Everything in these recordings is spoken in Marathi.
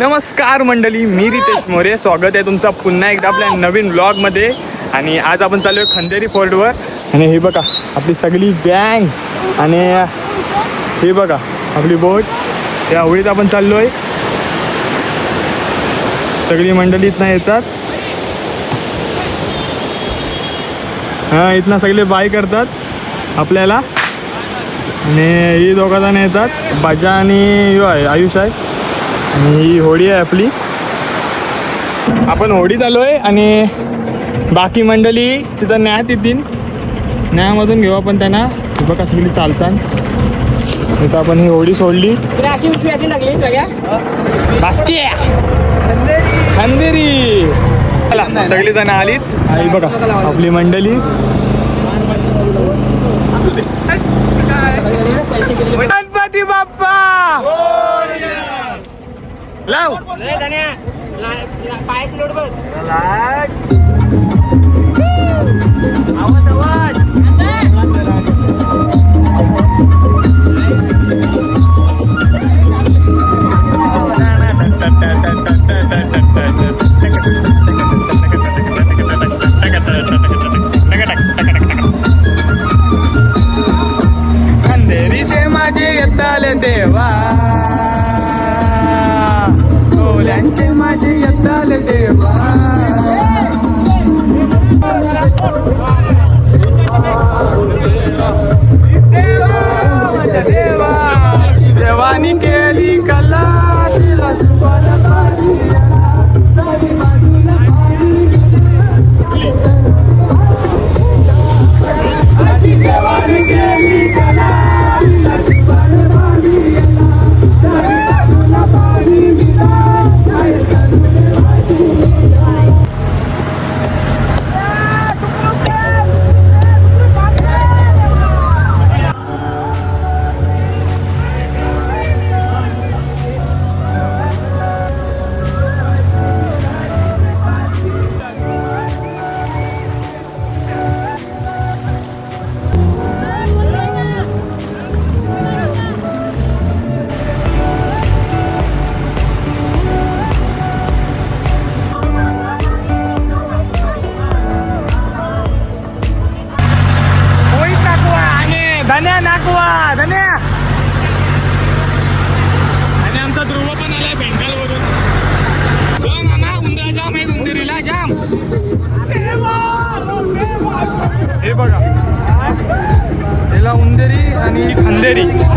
नमस्कार मंडळी मी रितेश मोरे. स्वागत आहे तुमचं पुन्हा एकदा आपल्या नवीन ब्लॉगमध्ये आणि आज आपण चालू आहे खंदेरी फोर्टवर. आणि हे बघा आपली सगळी गँग आणि हे बघा आपली बोट या होळीत आपण चाललो आहे सगळी मंडळी इथनं येतात. हां इथनं सगळे बाय करतात आपल्याला. आणि ही दोघं जण येतात. बाजा आणि आहे आयुष आहे. आणि ही होडी आहे आपली. आपण होडीत आलो आहे आणि बाकी मंडळी तिथं न्यायात येतील. न्यायामधून घेऊ आपण त्यांना. बघा सगळी चालतात तिथं आपण ही होडी सोडली. राखी आधी सगळ्या बास्की. खंदेरी. चला सगळी जण आलीत. आई बघा आपली मंडळी. लाव पायाची लोट बस। खंदेरीचे आणि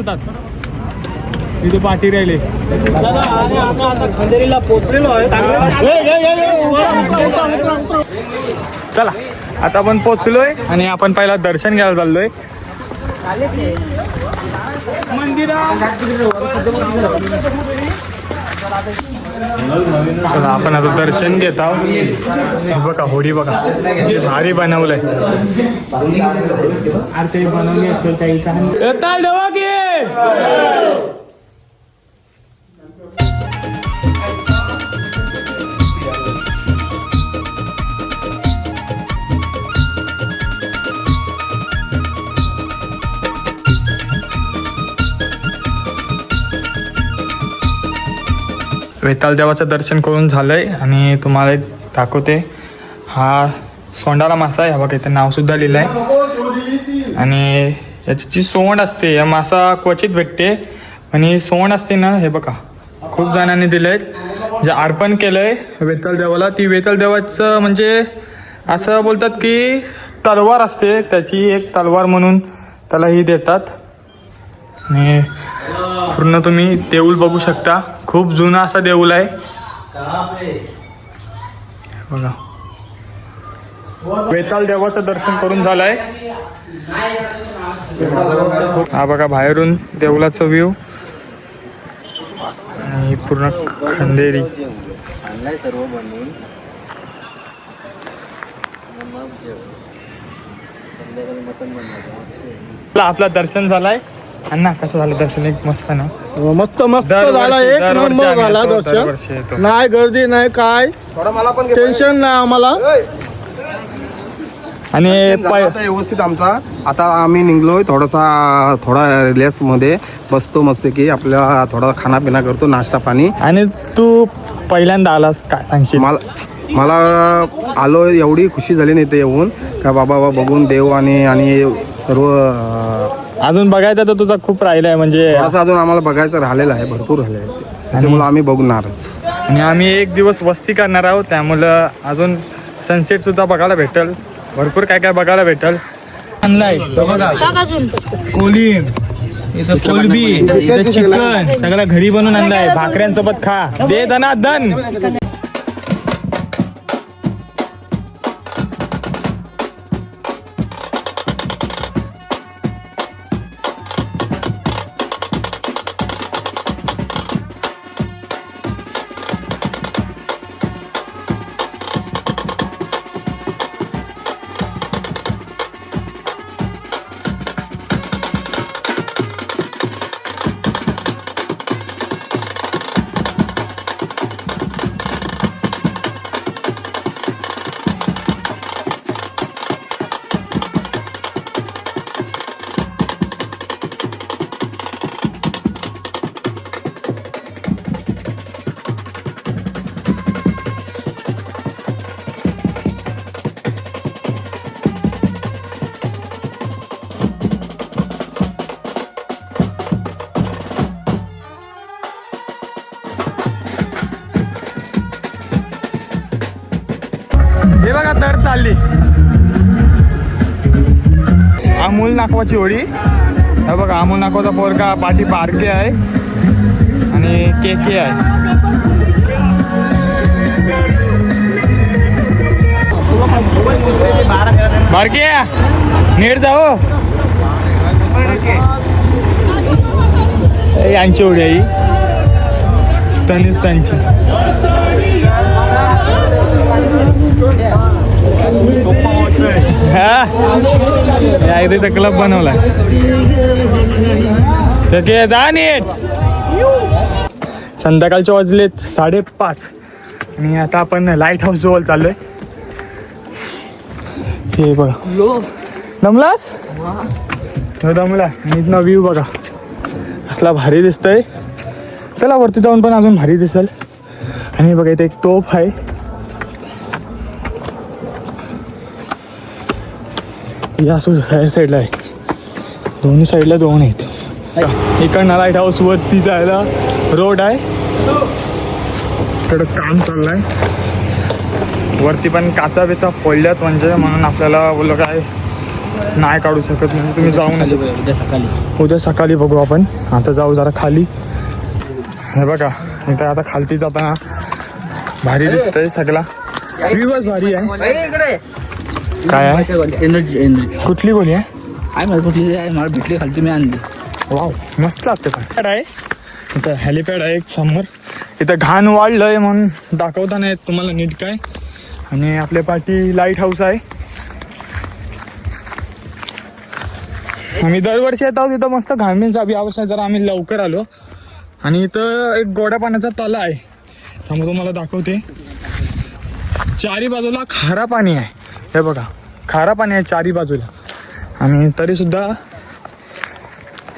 बोलतात तिथे पाठी राहिले. पोचलेलो आहे चला आता आपण पोचलोय आणि आपण पहिला दर्शन घ्यायला चाललोय. चला आपण आता दर्शन घेत आहोत. बघा होडी बघा. भारी बनवलंय. बनवली असेल काही वेताल देवाचं दर्शन करून झालं आहे आणि तुम्हाला एक दाखवते. हा सोंडाला मासा आहे. हा बघा इथं नावसुद्धा लिहिलं आहे आणि याची जी सोंड असते या मासा क्वचित भेटते. आणि सोंड असते ना हे बघा खूप जणांनी दिलंय. जे अर्पण केलंय वेताल देवाला ती वेताल देवाचं म्हणजे असं बोलतात की तलवार असते. त्याची एक तलवार म्हणून त्याला ही देतात. आणि पूर्ण तुम्ही देऊळ बघू शकता. खूप जुना असा देऊळ आहे. बघा. वेताल देवाचं दर्शन करून झालंय. हा बघा बाहेरून देवलाचं व्ह्यू आणि पूर्ण खंदेरी. सर्व बनवून आपला दर्शन झालाय. अण्णा कसं झालं दर्शन? एक मस्त ना? मस्त मस्त दरवर्षी- झाला एक नंबर झाला दर्शन. नाही गर्दी नाही काय. थोडा मला पण टेन्शन नाही आम्हाला. आणि व्यवस्थित आमचा. आता आम्ही निघलोय थोडासा थोडा रिलॅक्समध्ये. बसतो मस्त की आपला थोडा खानापिना करतो नाश्ता पाणी. आणि तू पहिल्यांदा आलास काय सांगशील. मला मला आलो एवढी खुशी झाली नाही ते येऊन. का बाबा बाबा बघून देव आणि आणि सर्व अजून बघायचं तर तुझा खूप राहिलाय म्हणजे थोडासा अजून आम्हाला बघायचं राहिलेलं आहे भरपूर राहिलं आहे त्याच्यामुळे आम्ही बघणारच. आणि आम्ही एक दिवस वस्ती करणार आहोत त्यामुळं अजून सनसेट सुद्धा बघायला भेटल. भरपूर काय काय बघायला भेटल. आणलाय. कोलिम इथं कोलबी इथं चिकन. सगळं घरी बनवून आणलाय. भाकऱ्यांसोबत खा. दे दना दन नाकवाची होळी. हे बघा अमोल नाकवाचा पोरका पाठी पारके आहे आणि के के आहे. बारके नीट जाओ. यांची होळी आहे ही. तनीच त्यांची हा? इथे तर क्लब बनवलाय. तर ते जा नीट. संध्याकाळचे वाजलेत साडेपाच. आणि आता आपण लाइट हाऊस जवळ चाललोय. हे बघा. दमलास? हो, दमला. आणि इथनं व्ह्यू बघा. असला भारी दिसतंय. चला वरती जाऊन पण अजून भारी दिसेल. आणि बघा इथे एक तोफ आहे. या साईडला आहे. दोन्ही साईडला दोन आहेत. इकडनं लाइट हाऊस वरती जायला रोड आहे. इकडं काम चाललंय. वरती पण काचा बिचा पडल्यात म्हणजे म्हणून आपल्याला बोललं काय नाही काढू शकत म्हणजे तुम्ही जाऊ नाही शकत उद्या सकाळी. उद्या सकाळी बघू आपण. आता जाऊ जरा खाली. हे बघा इथं आता खालती जाताना भारी दिसतंय सगळा. व्ह्यूच भारी आहे काय आहे? एनर्जी एनर्जी कुठली बोली आहे? आहे मला कुठली? आहे मला भेटली खालती मी आणली. वाव मस्त असते पण. आहे. इथं हेलिपॅड आहे एक समोर. इथं घाण वाढलंय म्हणून दाखवता नाही येत तुम्हाला नीट काय. आणि आपल्या पाठी लाइट हाऊस आहे. आम्ही दरवर्षी येत आहोत इथं मस्त घाणबीन बी आवश्यक जरा आम्ही लवकर आलो. आणि इथं एक गोड्या पाण्याचा तला आहे. त्यामुळे तुम्हाला दाखवते. चारी बाजूला खारा पाणी आहे. हे बघा खारा पाणी आहे चारी बाजूला. आणि तरी सुद्धा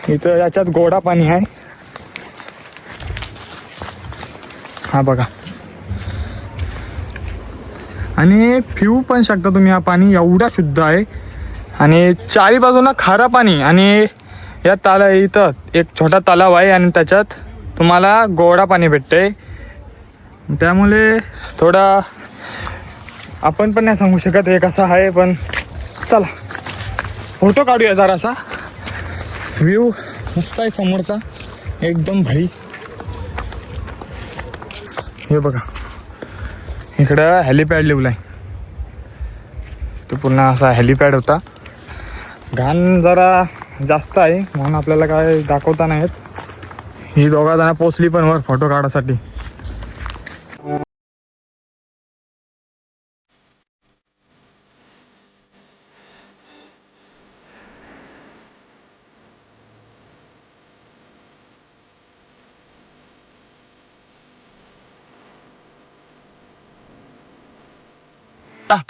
इथं याच्यात गोडा पाणी आहे. हा बघा. आणि पिऊ पण शकता तुम्ही हा पाणी एवढा शुद्ध आहे. आणि चारी बाजूला खारा पाणी आणि या ताला इथं एक छोटा तलाव आहे आणि त्याच्यात तुम्हाला गोडा पाणी भेटते त्यामुळे थोडा आपण पण नाही सांगू शकत हे असा आहे पण चला. फोटो काढूया जरासा. व्ह्यू मस्त आहे समोरचा. एकदम भारी. हे बघा. इकडं हेलिपॅड लिवलाय तो पुन्हा असा हेलिपॅड होता. घाण जरा जास्त आहे म्हणून आपल्याला काय दाखवता नाही ही दोघा जण पोचली पण वर फोटो काढासाठी.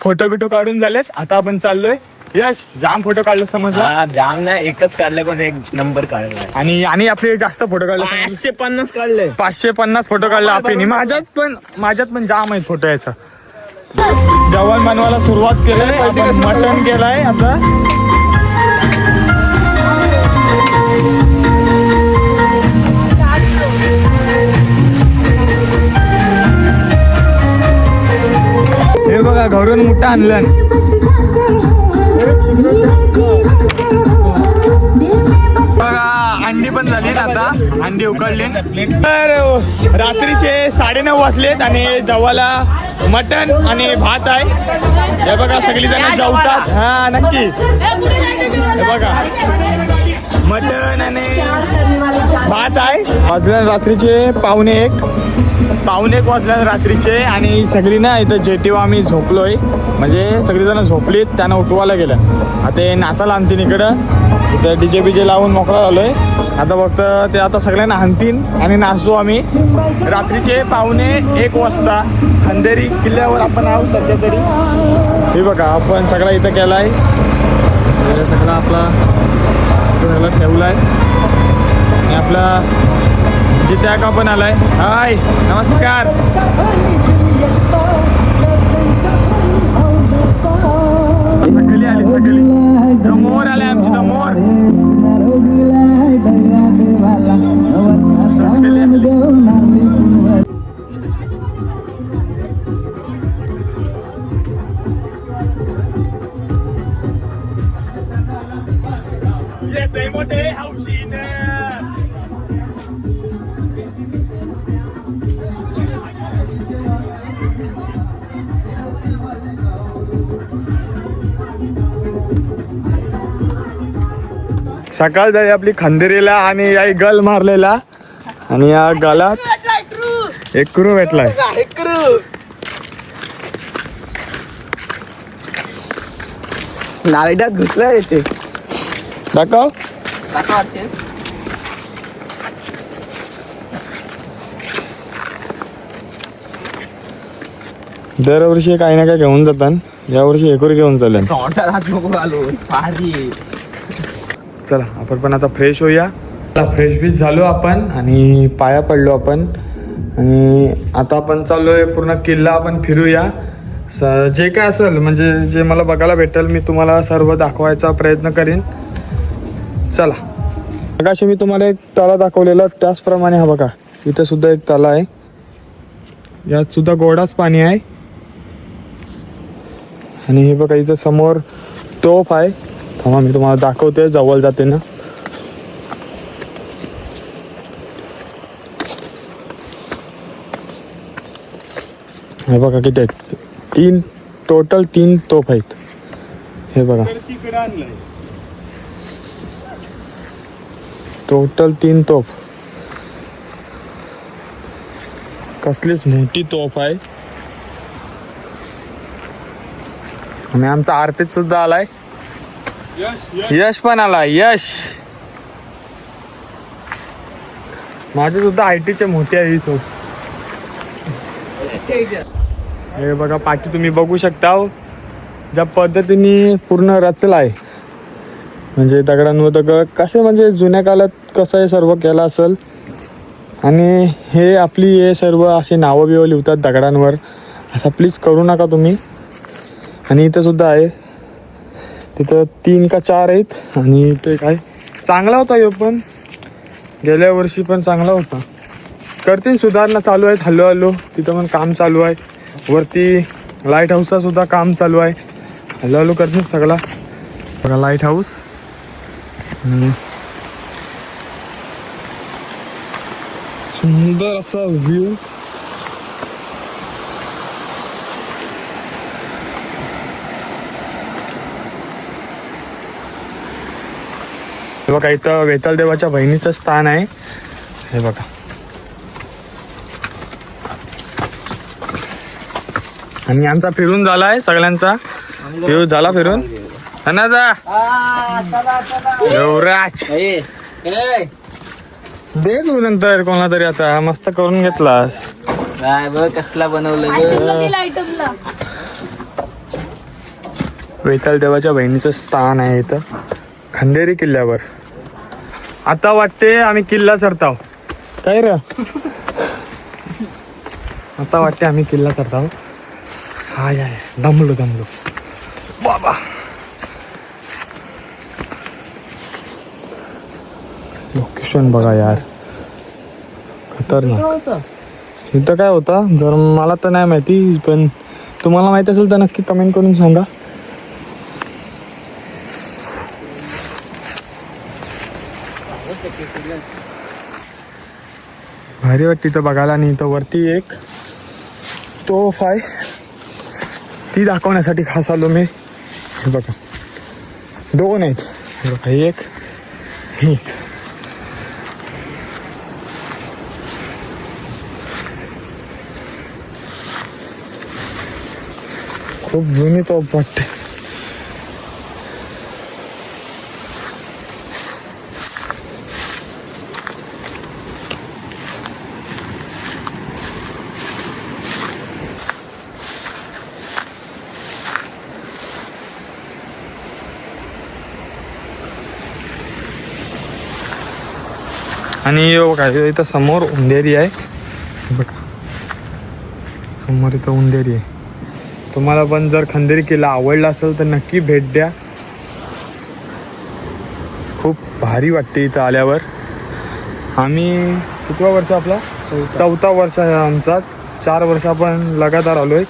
फोटो बिटो काढून झालेत. आता आपण चाललोय. यश जाम फोटो काढलं समजलं? हा जाम नाही एकच काढलं पण एक नंबर काढला आणि आणि आपले जास्त फोटो काढले समजलं. पाचशे पन्नास काढले. पाचशे पन्नास फोटो काढले आपण माझ्यात पण माझ्यात पण जाम आहेत फोटो याचा. जेवण बनवायला सुरुवात केलंय मटण केलंय आता. बघा घरून मोठं आणलं. बघा अंडी पण झाली ना आता. अंडी उकडली. तर रात्रीचे साडेनऊ वाजलेत आणि जेवायला मटन आणि भात आहे. हे बघा सगळी जण जेवतात. हा नक्की. हे बघा. आणि भात आहे. वाजल्या रात्रीचे पावणे एक. पावणे एक वाजल्या रात्रीचे आणि सगळी ना इथं जेटीवर आम्ही झोपलोय. म्हणजे सगळीजण झोपलीत त्यांना उठवायला गेलं. आता हे नाचायला आणतीन इकडं. इथं डीजे बीजे लावून मोकळा झालोय. आता फक्त ते आता सगळ्यांना आणतीन आणि नाचतो आम्ही. रात्रीचे पावणे एक वाजता. खंदेरी किल्ल्यावर आपण आहोत सध्या तरी. हे बघा आपण सगळा इथं केलाय. हे सगळा आपला इथं सगळं आहे आणि आपला जिथे आपण आलाय. हाय नमस्कार. सकाळ झाली आपली खंदेरीला आणि या गल मारलेला. आणि या गलात एक क्रू भेटलाय. नारड्यात घुसला येते दाखव. दरवर्षी काही ना काही घेऊन जातात. यावर्षी एकूर घेऊन चालले. चला आपण पण आता फ्रेश होऊया. फ्रेश बीच झालो आपण आणि पाया पडलो आपण. आणि आता आपण चाललो आहे पूर्ण किल्ला आपण फिरूया. स- जे काय असेल म्हणजे जे मला बघायला भेटेल मी तुम्हाला सर्व दाखवायचा प्रयत्न करीन. चला. मगाशी मी तुम्हाला एक तळा दाखवलेला त्याचप्रमाणे हा बघा इथं सुद्धा एक तला आहे. यात सुद्धा गोडाच पाणी आहे. आणि हे बघा इथं समोर तोफ आहे. थांबा मी तुम्हाला दाखवते जवळ जाते ना. हे बघा किती आहेत. तीन टोटल तीन तोफ आहेत. हे बघा. टोटल तीन तोफ. कसलीच मोठी तोफ आहे. आणि आमचा आरतीत सुद्धा आलाय. यश पण आला यश. माझे सुद्धा आय टीचे मोठे आहे इथं. हे बघा पाठी तुम्ही बघू शकता ज्या पद्धतीने पूर्ण रचला आहे. म्हणजे दगडांवर दगड कसे म्हणजे जुन्या काळात कसं हे सर्व केलं असेल. आणि हे आपली हे सर्व असे नावं बिवं लिहितात दगडांवर. असं प्लीज करू नका तुम्ही. आणि इथं सुद्धा आहे. तिथं तीन का चार आहेत. आणि ते काय? चांगला होता यो पण. गेल्या वर्षी पण चांगला होता. करतील सुधारणा चालू आहेत हल्लो हल्लो तिथं पण काम चालू आहे. वरती लाइट हाऊसचा सुद्धा काम चालू आहे. हळूहळू करतील सगळा. बघा लाइट हाऊस सुंदर असा व्ह्यू बघा इथं वेताल देवाच्या बहिणीचं स्थान आहे. हे बघा. आणि यांचा फिरून झालाय सगळ्यांचा. फिरून झाला फिरून? अनाजा. युवराज. दे तू नंतर कोणाला तरी आता मस्त करून घेतलास. काय बघ कसला बनवलं वेताल देवाच्या बहिणीचं स्थान आहे इथं. खंदेरी किल्ल्यावर. आता वाटते आम्ही किल्ला चढताव काय र? आता वाटते आम्ही किल्ला चढताव हाय हाय. दमलो दमलो. बाबा. लोकेशन बघा यार. खतरनाक. इथं काय होता? जर मला तर नाही माहिती पण तुम्हाला माहिती असेल तर नक्की कमेंट करून सांगा. भारी वाटते इथं बघायला आणि इथं वरती एक तोफ आहे. ती दाखवण्यासाठी खास आलो मी. हे बघा. दोन आहेत. हे बघा एक ही. खूप जुनी तोफ वाटते. आणि बघा हे इथं समोर उंदेरी आहे. समोर इथं उंदेरी आहे. तुम्हाला पण जर खंदेरी किल्ला आवडला असेल तर नक्की भेट द्या. खूप भारी वाटते इथं आल्यावर. आम्ही कितवा वर्ष आपला? चौथा वर्ष आहे आमचा. चार वर्ष आपण लगातार आलोय.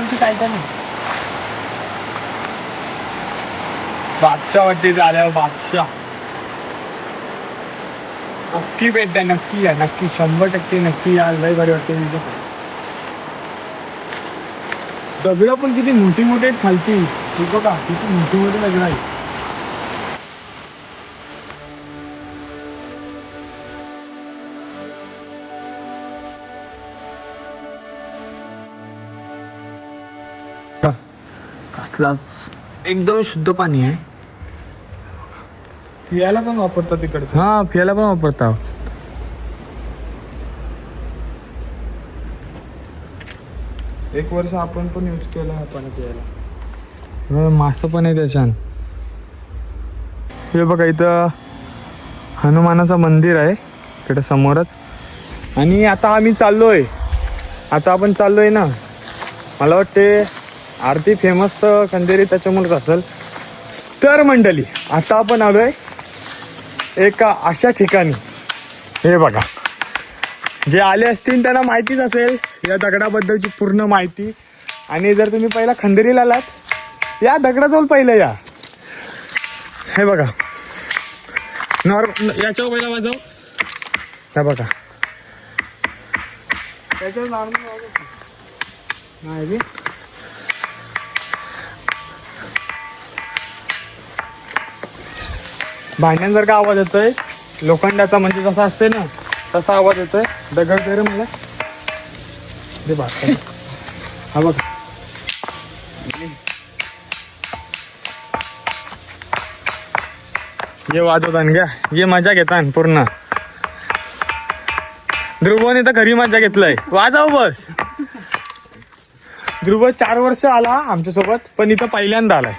आमची काय बादशाह वाटते झाल्यावर आल्यावर बादशाह. नक्की भेट द्या नक्की या नक्की. शंभर टक्के नक्की या. लय बरे वाटते तिथे दगडं पण किती मोठी मोठी आहेत खालती. हे बघा किती मोठी मोठी दगड आहे कसला एकदम शुद्ध पाणी आहे. फियाला पण वापरतात तिकडे हा फियाला पण वापरतात एक वर्ष आपण पण यूज केलं हा पाणी प्यायला. मासं पण आहे त्याच्यान हे बघा इथं हनुमानाचं मंदिर आहे. इकडे समोरच. आणि आता आम्ही चाललोय. आता आपण चाललोय ना. मला वाटते आरती फेमस तर खंदेरी त्याच्यामुळेच असेल. तर मंडळी आता आपण आलोय एका अशा ठिकाणी. हे बघा. जे आले असतील त्यांना माहितीच असेल या दगडाबद्दलची पूर्ण माहिती. आणि जर तुम्ही पहिला खंदेरीला आलात या दगडाजवळ पहिलं या. हे बघा. नॉर्म याच्यावर पहिला वाजव. हे बघा. त्याच्यावर नॉर्मल वाजव नाही भांड्यांसारखा आवाज येतोय. लोखंडाचा म्हणजे जसा असतोय ना तसा आवाज येतोय. दगड दे रे मला. दे बा. हा बघ. ये वाजवतान घ्या. ये मजा घेतान पूर्ण. ध्रुवने तर घरी मजा घेतलाय. वाजव बस. ध्रुव चार वर्ष आला आमच्यासोबत पण इथं पहिल्यांदा आलाय.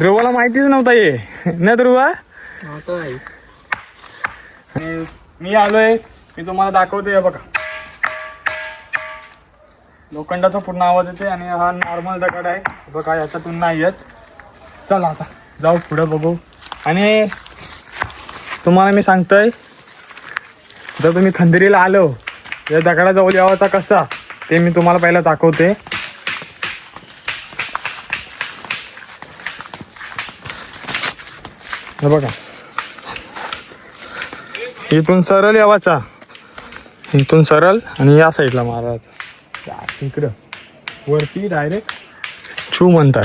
ध्रुवला माहितीच नव्हता ये ना ध्रुव? मी आलोय मी तुम्हाला दाखवतोय हे बघा. लोखंडाचा पूर्ण आवाज येते आणि हा नॉर्मल दगड आहे. बघा याच्यातून नाही येत. चला आता जाऊ पुढं बघू. आणि तुम्हाला मी सांगतोय जर तुम्ही खंदिरीला आलो या दगडाजवळ यावाचा कसा ते मी तुम्हाला पहिला दाखवते. हे बघा. इथून सरळ यावाचा इथून सरळ आणि या साईडला मारायचा इकडं. वरती डायरेक्ट छू म्हणतात.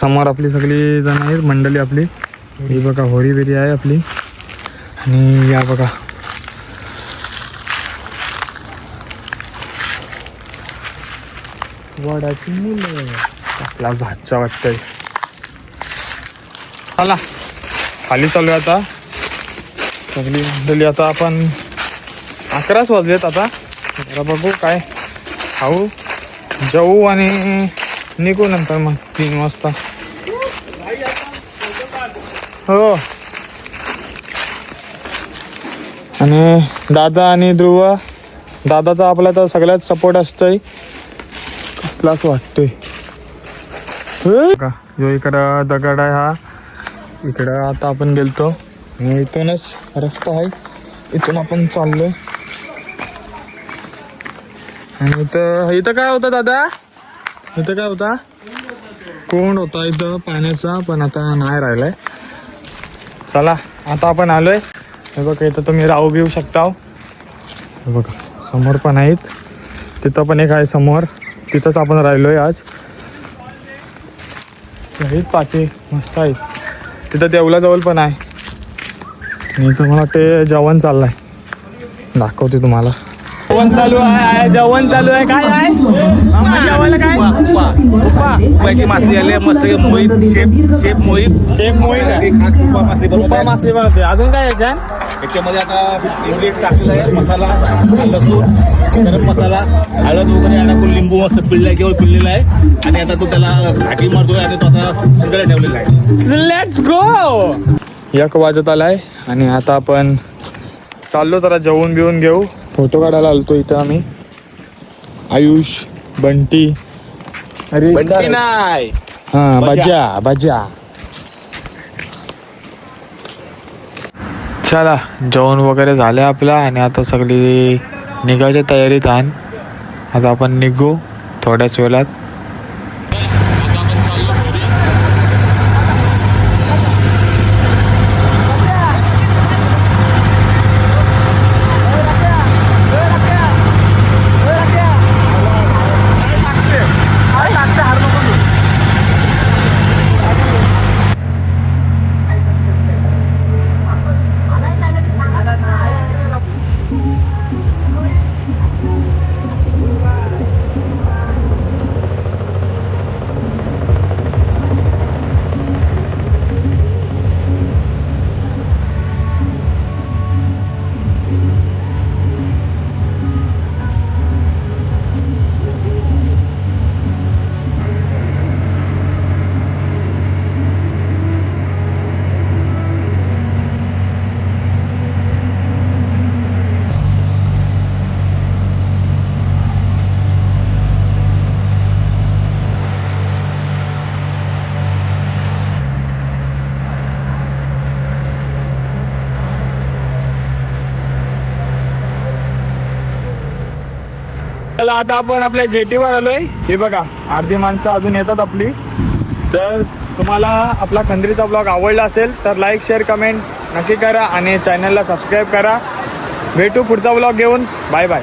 समोर आपली सगळी जण आहेत मंडळी आपली. ही बघा होरी बिरी आहे आपली. आणि या बघा. वडाची मुलं. आपला भातचा वाटतंय. चला. खाली चालू आहे आता. सगळी मंडळी आता आपण अकराच वाजलेत आता. जरा बघू काय खाऊ जाऊ आणि निघू नंतर मग तीन वाजता. हो. आणि दादा आणि ध्रुव दादाचा आपला तर सगळ्यात सपोर्ट असतोय. कसलाच वाटतोय. का जो इकडं दगड आहे हा इकडं आता आपण गेलतो. इथूनच रस्ता आहे. इथून आपण चाललोय. आणि इथं इथं काय होतं दादा? इथं काय होता? कोंड होता इथं पाण्याचा पण आता नाही राहिलाय. चला आता आपण आलोय. हे बघा इथं तुम्ही राहू बिऊ शकता हे बघा समोर पण आहेत. तिथं पण एक आहे समोर. तिथंच आपण राहिलोय आज. आहेत पाठी मस्त आहेत. तिथं देवलाजवळ पण आहे. आणि तुम्हाला ते जेवण चाललंय. दाखवते तुम्हाला. जेवण चालू आहे जेवण चालू आहे. काय आहे? जेवायला काय? उपाची मासळी आली आहे, मस्त Mohit chef chef Mohit. Chef Mohit आहे. खास उपा मासळी बनवत उपा आहे. मासे बनवते. अजून काय याच्यामध्ये आता टाकलेला आहे मसाला लसूण गरम मसाला हळद वगैरे आणि आपण लिंबू मस्त पिळल्याच्यावर पिळलेला आहे. आणि आता तो त्याला घाटी मारतोय आणि तो आता शिजायला ठेवलेला आहे. लेट्स गो एक वाजत आलाय आणि आता आपण चाललो जरा जेवून बिवून घेऊ. फोटो काढायला आलतो इथं आम्ही. आयुष बंटी. अरे नाही हा बजा. बजा चला जेवण वगैरे झालं आपलं आणि आता सगळी निघायच्या तयारीत आहे आता आपण निघू थोड्याच वेळात. चला आता आपण आपल्या जेटीवर आलोय. हे बघा अर्धी माणसं अजून येतात आपली. तर तुम्हाला आपला खंद्रीचा ब्लॉग आवडला असेल तर लाईक शेअर कमेंट नक्की करा आणि चॅनलला सबस्क्राईब करा. भेटू पुढचा ब्लॉग घेऊन. Bye bye